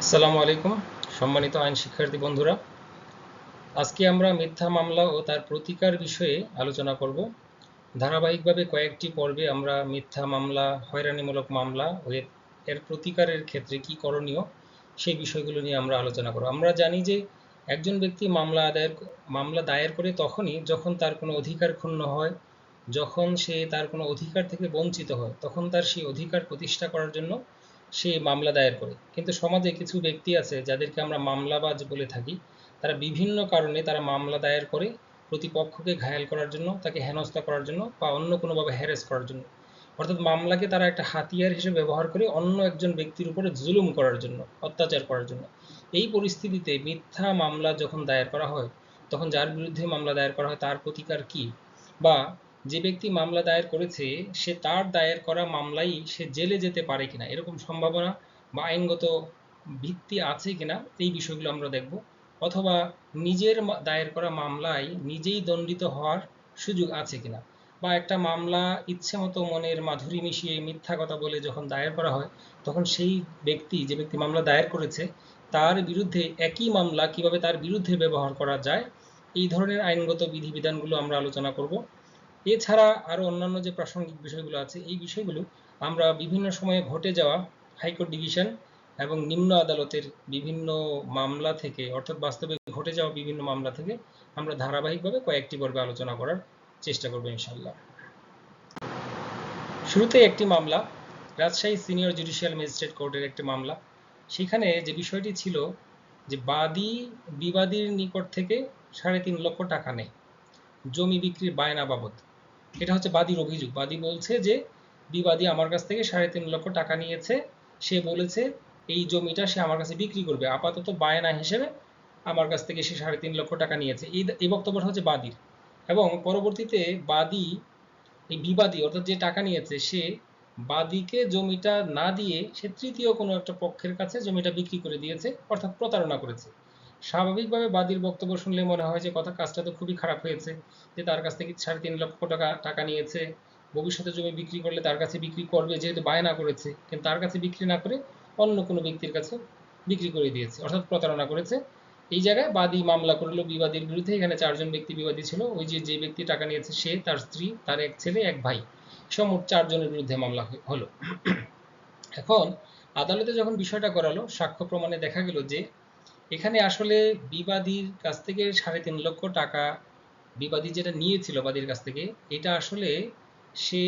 আসসালামু আলাইকুম, সম্মানিত আইন শিক্ষার্থী বন্ধুরা। আজকে আমরা মিথ্যা মামলা ও তার প্রতিকার বিষয়ে আলোচনা করব। ধারাবাহিকভাবে কয়েকটি পর্বে আমরা মিথ্যা মামলা, হয়রানিমূলক মামলা ও এর- প্রতিকারের ক্ষেত্রে কি করণীয় সেই বিষয়গুলো নিয়ে আমরা আলোচনা করব। আমরা জানি যে একজন ব্যক্তি মামলা আদায়ের, মামলা দায়ের করে তখনই যখন তার কোনো অধিকার ক্ষুণ্ণ হয়, যখন সে তার কোনো অধিকার থেকে বঞ্চিত হয়, তখন তার সেই অধিকার প্রতিষ্ঠা করার জন্য সে মামলা দায়ের করে। কিন্তু সমাজে কিছু ব্যক্তি আছে যাদেরকে আমরা মামলাবাজ বলে থাকি। তারা বিভিন্ন কারণে তারা মামলা দায়ের করে প্রতিপক্ষকে ঘায়াল করার জন্য, তাকে হেনস্থা করার জন্য বা অন্য কোনোভাবে হ্যারেস করার জন্য। অর্থাৎ মামলাকে তারা একটা হাতিয়ার হিসেবে ব্যবহার করে অন্য একজন ব্যক্তির উপরে জুলুম করার জন্য, অত্যাচার করার জন্য। এই পরিস্থিতিতে মিথ্যা মামলা যখন দায়ের করা হয়, তখন যার বিরুদ্ধে মামলা দায়ের করা হয় তার প্রতিকার কি? বা যে ব্যক্তি মামলা দায়ের করেছে, সে তার দায়ের করা মামলাই সে জেলে যেতে পারে কিনা, এরকম সম্ভাবনা বা আইনগত ভিত্তি আছে কিনা, এই বিষয়গুলো আমরা দেখব। অথবা নিজের দায়ের করা মামলায় নিজেই দণ্ডিত হওয়ার সুযোগ আছে কিনা, বা একটা মামলা ইচ্ছে মতো মনের মাধুরী মিশিয়ে মিথ্যা কথা বলে যখন দায়ের করা হয়, তখন সেই ব্যক্তি, যে ব্যক্তি মামলা দায়ের করেছে, তার বিরুদ্ধে একই মামলা কীভাবে তার বিরুদ্ধে ব্যবহার করা যায়, এই ধরনের আইনগত বিধিবিধানগুলো আমরা আলোচনা করব। এছাড়া আরও অন্যান্য যে প্রাসঙ্গিক বিষয়গুলো আছে, এই বিষয়গুলো আমরা বিভিন্ন সময়ে ঘটে যাওয়া হাইকোর্ট ডিভিশন এবং নিম্ন আদালতের বিভিন্ন মামলা থেকে, অর্থাৎ বাস্তবে ঘটে যাওয়া বিভিন্ন মামলা থেকে আমরা ধারাবাহিকভাবে কয়েকটি পর্বে আলোচনা করার চেষ্টা করব ইনশাল্লাহ শুরুতে একটি মামলা, রাজশাহী সিনিয়র জুডিশিয়াল ম্যাজিস্ট্রেট কোর্টের একটি মামলা। সেখানে যে বিষয়টি ছিল যে বাদী বিবাদীর নিকট থেকে সাড়ে তিন লক্ষ টাকা নেয়, জমি বিক্রির বায়না বাবদ। এটা হচ্ছে বাদীর অভিযোগ। বাদী বলছে যে, বিবাদী আমার কাছ থেকে সাড়ে তিন লক্ষ টাকা নিয়েছে। সে বলেছে, এই জমিটা সে আমার কাছে বিক্রি করবে। আপাতত বায়না হিসেবে আমার কাছ থেকে সে সাড়ে তিন লক্ষ টাকা নিয়েছে। এই এই বক্তব্যটা হচ্ছে বাদীর। এবং পরবর্তীতে বাদী, এই বিবাদী অর্থাৎ যে টাকা নিয়েছে, সে বাদীকে জমিটা না দিয়ে সে তৃতীয় কোনো একটা পক্ষের কাছে জমিটা বিক্রি করে দিয়েছে, অর্থাৎ প্রতারণা করেছে। স্বাভাবিকভাবে বাদীর বক্তব্য শুনলে মনে হয় যে, কথা কাজটা তো খুবই খারাপ হয়েছে, যে তার কাছ থেকে সাড়ে তিন লক্ষ টাকা টাকা নিয়েছে। ভবিষ্যতে জমি বিক্রি করলে তার কাছে বিক্রি করবে, যেহেতু বায়না করেছে। কিন্তু তার কাছে বিক্রি না করে অন্য কোনো ব্যক্তির কাছে বিক্রি করে দিয়েছে, অর্থাৎ প্রতারণা করেছে। এই জায়গায় বাদী মামলা করল বিবাদীর বিরুদ্ধে। এখানে চারজন ব্যক্তি বিবাদী ছিল। ওই যে যে ব্যক্তি টাকা নিয়েছে, সে তার স্ত্রী, তার এক ছেলে, এক ভাই। সমোট চারজনের বিরুদ্ধে মামলা হলো। এখন আদালতে যখন বিষয়টা করালো, সাক্ষ্য প্রমাণে দেখা গেল যে এখানে আসলে বিবাদীর কাছ থেকে সাড়ে তিন লক্ষ টাকা বিবাদী যেটা নিয়েছিল বাদীর কাছ থেকে, এটা আসলে সে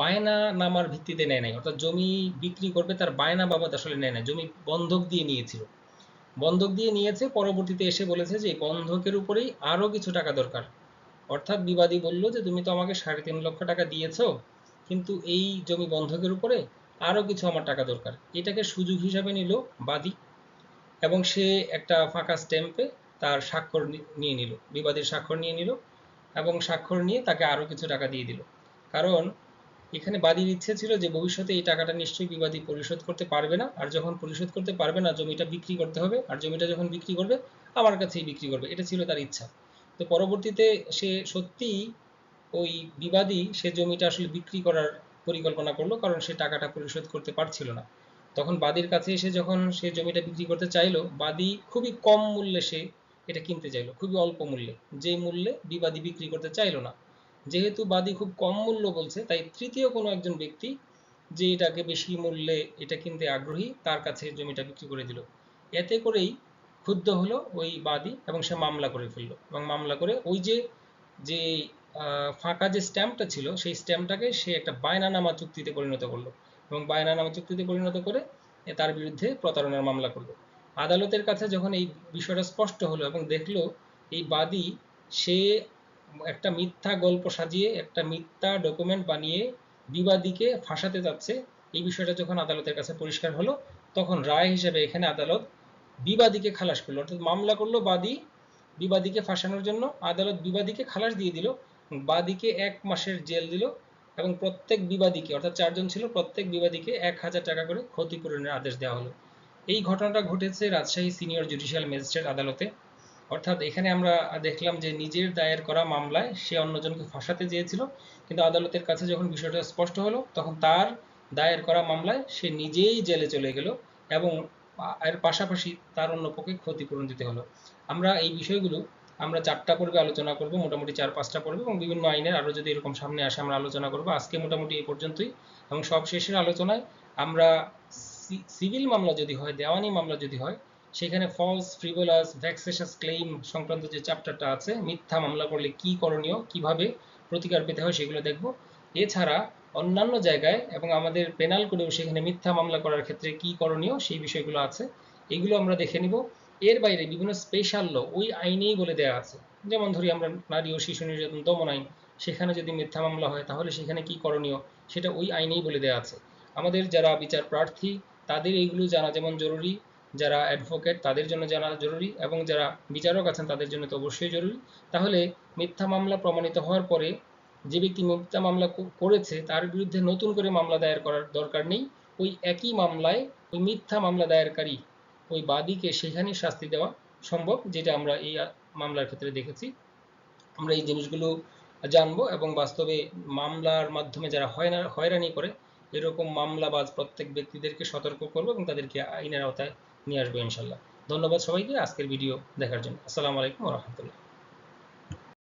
বায়না নামার ভিত্তিতে নেয় নাই। অর্থাৎ জমি বিক্রি করবে, তার বায়না বাবদ আসলে নেয় নাই। জমি বন্ধক দিয়ে নিয়েছিল। বন্ধক দিয়ে নিয়েছে, পরবর্তীতে এসে বলেছে যে বন্ধকের উপরেই আরও কিছু টাকা দরকার। অর্থাৎ বিবাদী বলল যে, তুমি তো আমাকে সাড়ে তিন লক্ষ টাকা দিয়েছ, কিন্তু এই জমি বন্ধকের উপরে আরও কিছু আমার টাকা দরকার। এটাকে সুযোগ হিসাবে নিল বাদী। এবং সে একটা ফাঁকা স্ট্যাম্পে তার স্বাক্ষর নিয়ে নিল, বিবাদীর স্বাক্ষর নিয়ে নিল এবং স্বাক্ষর নিয়ে তাকে আরও কিছু টাকা দিয়ে দিল। কারণ এখানে বাদীর ইচ্ছে ছিল যে ভবিষ্যতে এই টাকাটা নিশ্চয়ই বিবাদী পরিশোধ করতে পারবে না, আর যখন পরিশোধ করতে পারবে না, জমিটা বিক্রি করতে হবে, আর জমিটা যখন বিক্রি করবে, আমার কাছেই বিক্রি করবে, এটা ছিল তার ইচ্ছা। তো পরবর্তীতে সে সত্যিই ওই বিবাদী, সে জমিটা আসলে বিক্রি করার পরিকল্পনা করল, কারণ সে টাকাটা পরিশোধ করতে পারছিল না। তখন বাদীর কাছে এসে যখন সে জমিটা বিক্রি করতে চাইলো, বাদী খুবই কম মূল্যে সে এটা কিনতে চাইলো, খুবই অল্প মূল্যে। যেই মূল্যে বিবাদী বিক্রি করতে চাইলো না। যেহেতু বাদী খুব কম মূল্য বলছে, তাই তৃতীয় কোনো একজন ব্যক্তি যে এটাকে বেশি মূল্যে এটা কিনতে আগ্রহী, তার কাছে জমিটা বিক্রি করে দিল। এতে করেই ক্ষুব্ধ হলো ওই বাদী এবং সে মামলা করে ফেলল। এবং মামলা করে ওই যে যে ফাঁকা যে স্ট্যাম্পটা ছিল, সেই স্ট্যাম্পটাকে সে একটা বায়না বায়নানামা চুক্তিতে পরিণত করল। এবং বায়নানামা চুক্তিতে পরিণত করে তার বিরুদ্ধে প্রতারণার মামলা করল। আদালতের কাছে যখন এই বিষয়টা স্পষ্ট হলো এবং দেখল, এই বাদী সে একটা মিথ্যা গল্প সাজিয়ে, একটা মিথ্যা ডকুমেন্ট বানিয়ে বিবাদীকে ফাঁসাতে যাচ্ছে, এই বিষয়টা যখন আদালতের কাছে পরিষ্কার হলো, তখন রায় হিসেবে এখানে আদালত বিবাদীকে খালাস করল। অর্থাৎ মামলা করল বাদী বিবাদীকে ফাঁসানোর জন্য। আদালত বিবাদীকে খালাস দিয়ে দিল বাদীকে এক মাসের জেল দিল। এবং প্রত্যেক বিবাদীকে, অর্থাৎ চারজন ছিল, প্রত্যেক বিবাদীকে এক হাজার টাকা করে ক্ষতিপূরণের আদেশ দেওয়া হলো। এই ঘটনাটা ঘটেছে রাজশাহী সিনিয়র জুডিশিয়াল ম্যাজিস্ট্রেট আদালতে। অর্থাৎ এখানে আমরা দেখলাম যে নিজের দায়ের করা মামলায় সে অন্যজনকে ফাঁসাতে চেয়েছিল, কিন্তু আদালতের কাছে যখন বিষয়টা স্পষ্ট হলো, তখন তার দায়ের করা মামলায় সে নিজেই জেলে চলে গেল এবং এর পাশাপাশি তার অন্য পক্ষে ক্ষতিপূরণ দিতে হলো। আমরা এই বিষয়গুলো আমরা চারটা পর্বে আলোচনা করব, মোটামুটি চার পাঁচটা পর্বে এবং বিভিন্ন আইনের আরও যদি এরকম সামনে আসে আমরা আলোচনা করব। আজকে মোটামুটি এই পর্যন্তই এবং সব শেষের আলোচনায় আমরা সিভিল মামলা যদি হয়, দেওয়ানি মামলা যদি হয়, সেখানে ফলস ফ্রিভোলাস ভ্যাক্সেশাস ক্লেইম সংক্রান্ত যে চ্যাপ্টারটা আছে, মিথ্যা মামলা করলে কি করণীয়, কীভাবে প্রতিকার পেতে হয় সেগুলো দেখব। এছাড়া অন্যান্য জায়গায় এবং আমাদের পেনাল কোডেও সেখানে মিথ্যা মামলা করার ক্ষেত্রে কি করণীয় সেই বিষয়গুলো আছে, এগুলো আমরা দেখে নিব। এর বাইরে বিভিন্ন স্পেশাল ল ওই আইনেই বলে দেওয়া আছে। যেমন ধরি আমরা নারী ও শিশু নির্যাতন দমন আইন সেখানে যদি মিথ্যা মামলা হয় তাহলে সেখানে কি করণীয়? সেটা ওই আইনেই বলে দেওয়া আছে। আমাদের যারা বিচার প্রার্থী, তাদের এইগুলো জানা যেমন জরুরি, যারা অ্যাডভোকেট তাদের জন্য জানা জরুরি, এবং যারা বিচারক আছেন, তাদের জন্য তো অবশ্যই জরুরি। তাহলে মিথ্যা মামলা প্রমাণিত হওয়ার পরে যে ব্যক্তি মিথ্যা মামলা করেছে, তার বিরুদ্ধে নতুন করে মামলা দায়ের করার দরকার নেই। ওই একই মামলায় ওই মিথ্যা মামলা দায়েরকারী ওই বাদীকে সেখানেই শাস্তি দেওয়া সম্ভব, যেটা আমরা এই মামলার ক্ষেত্রে দেখেছি। আমরা এই জিনিসগুলো জানব এবং বাস্তবে মামলার মাধ্যমে যারা হয়না, হয়রানি করে, এরকম মামলা মামলাবাজ প্রত্যেক ব্যক্তিদেরকে সতর্ক করব এবং তাদেরকে আইনের আওতায় নিয়ে আসব ইনশাল্লাহ। ধন্যবাদ সবাইকে আজকের ভিডিও দেখার জন্য। আসসালামু আলাইকুম রহমতুল্লাহ।